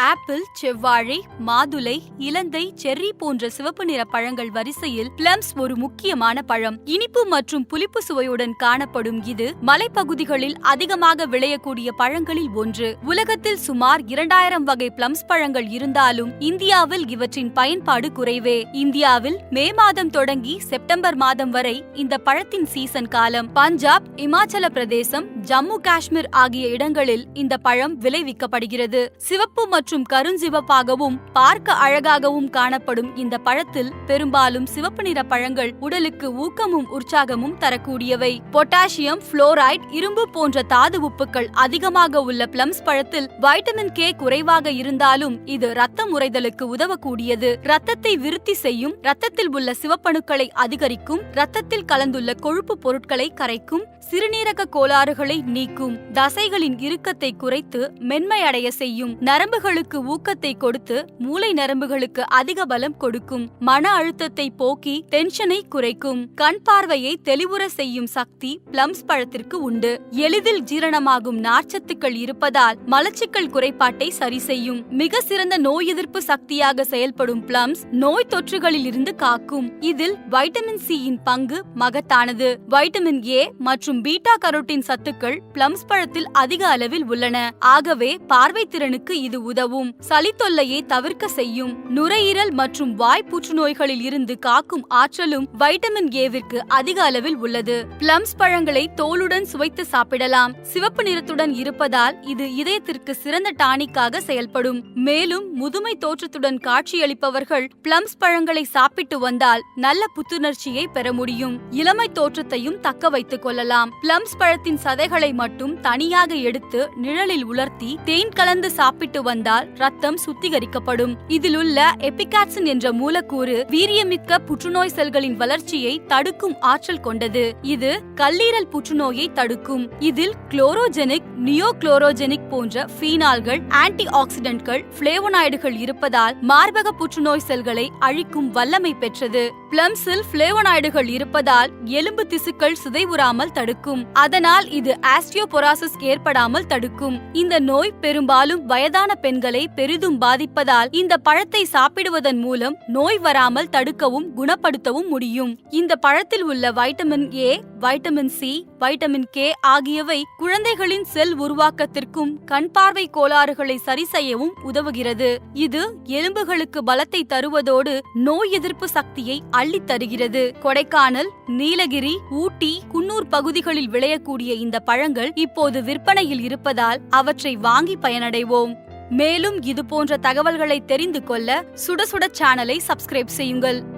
Apple செவ்வாழை மாதுளை இலந்தை cherry போன்ற சிவப்பு நிற பழங்கள் வரிசையில் பிளம்ஸ் ஒரு முக்கியமான பழம். இனிப்பு மற்றும் புளிப்பு சுவையுடன் காணப்படும் இது மலைப்பகுதிகளில் அதிகமாக விளையக்கூடிய பழங்களில் ஒன்று. உலகத்தில் சுமார் இரண்டாயிரம் வகை பிளம்ஸ் பழங்கள் இருந்தாலும் இந்தியாவில் இவற்றின் பயன்பாடு குறைவே. இந்தியாவில் மே மாதம் தொடங்கி செப்டம்பர் மாதம் வரை இந்த பழத்தின் சீசன் காலம். பஞ்சாப் இமாச்சல பிரதேசம் ஜம்மு காஷ்மீர் ஆகிய இடங்களில் இந்த பழம் விளைவிக்கப்படுகிறது. சிவப்பு மற்றும் கருஞ்சிவப்பாகவும் பார்க்க அழகாகவும் காணப்படும் இந்த பழத்தில் பெரும்பாலும் சிவப்பு நிற பழங்கள் உடலுக்கு ஊக்கமும் உற்சாகமும் தரக்கூடியவை. பொட்டாசியம் புளோரைட் இரும்பு போன்ற தாது உப்புக்கள் அதிகமாக உள்ள பிளம்ஸ் பழத்தில் வைட்டமின் கே குறைவாக இருந்தாலும் இது ரத்தம் உறைதலுக்கு உதவக்கூடியது. ரத்தத்தை விருத்தி செய்யும் ரத்தத்தில் உள்ள சிவப்பணுக்களை அதிகரிக்கும் ரத்தத்தில் கலந்துள்ள கொழுப்பு பொருட்களை கரைக்கும் சிறுநீரக கோளாறுகளை நீக்கும் தசைகளின் இறுக்கத்தை குறைத்து மென்மையடைய செய்யும் நரம்புகளுக்கு ஊக்கத்தை கொடுத்து மூளை நரம்புகளுக்கு அதிக பலம் கொடுக்கும். மன அழுத்தத்தை போக்கி டென்ஷனை குறைக்கும். கண் பார்வையை தெளிவுற செய்யும் சக்தி பிளம்ஸ் பழத்திற்கு உண்டு. எளிதில் ஜீரணமாகும் நார்ச்சத்துக்கள் இருப்பதால் மலச்சிக்கல் குறைபாட்டை சரி செய்யும். மிக சிறந்த நோய் எதிர்ப்பு சக்தியாக செயல்படும் பிளம்ஸ் நோய் தொற்றுகளில் இருந்து காக்கும். இதில் வைட்டமின் சியின் பங்கு மகத்தானது. வைட்டமின் ஏ மற்றும் பீட்டா கரோட்டின் சத்துக்கள் பிளம்ஸ் பழத்தில் அதிக அளவில் உள்ளன. ஆகவே பார்வை திறனுக்கு இது உதவும். சளி தொல்லையை தவிர்க்க செய்யும் நுரையீரல் மற்றும் வாய் புற்றுநோய்களில் இருந்து காக்கும் ஆற்றலும் வைட்டமின் ஏவிற்கு அதிக அளவில் உள்ளது. பிளம்ஸ் பழங்களை தோலுடன் சுவைத்து சாப்பிடலாம். சிவப்பு நிறத்துடன் இருப்பதால் இது இதயத்திற்கு சிறந்த டானிக்காக செயல்படும். மேலும் முதுமை தோற்றத்துடன் காட்சியளிப்பவர்கள் பிளம்ஸ் பழங்களை சாப்பிட்டு வந்தால் நல்ல புத்துணர்ச்சியை பெற முடியும். இளமை தோற்றத்தையும் தக்க வைத்துக் கொள்ளலாம். பிளம்ஸ் பழத்தின் சதைகளை மட்டும் தனியாக எடுத்து நிழலில் உலர்த்தி தேன் கலந்து சாப்பிட்டு வந்தால் ரத்தம் சுத்திகரிக்கப்படும். இதில் உள்ள எபிகாட்சின் என்ற மூலக்கூறு வீரியமிக்க புற்றுநோய் செல்களின் வளர்ச்சியை தடுக்கும் ஆற்றல் கொண்டது. இது கல்லீரல் புற்றுநோயை தடுக்கும். இதில் குளோரோஜெனிக் நியோகுளோரோஜெனிக் போன்ற ஃபீனால்கள் ஆன்டி ஆக்சிடென்ட்கள் பிளேவனாய்டுகள் இருப்பதால் மார்பக புற்றுநோய் செல்களை அழிக்கும் வல்லமை பெற்றது. பிளம்ஸில் பிளேவனாய்டுகள் இருப்பதால் எலும்பு திசுக்கள் சிதைவுறாமல் தடுக்கும். அதனால் இது ஆஸ்டியோபொராசிஸ் ஏற்படாமல் தடுக்கும். இந்த நோய் பெரும்பாலும் வயதான பெண்களை பெரிதும் பாதிப்பதால் இந்த பழத்தை சாப்பிடுவதன் மூலம் நோய் வராமல் தடுக்கவும் குணப்படுத்தவும் முடியும். இந்த பழத்தில் உள்ள vitamin A vitamin C vitamin K ஆகியவை குழந்தைகளின் செல் உருவாக்கத்திற்கும் கண் பார்வை கோளாறுகளை சரி செய்யவும் உதவுகிறது. இது எலும்புகளுக்கு பலத்தை தருவதோடு நோய் எதிர்ப்பு சக்தியை அள்ளித் தருகிறது கொடைக்கானல் நீலகிரி ஊட்டி குன்னூர் பகுதிகளில் விளையக்கூடிய இந்த பழங்கள் இப்போது விற்பனையில் இருப்பதால் அவற்றை வாங்கி பயனடைவோம். மேலும் இது போன்ற தகவல்களை தெரிந்து கொள்ள சுட சுட சேனலை சப்ஸ்கிரைப் செய்யுங்கள்.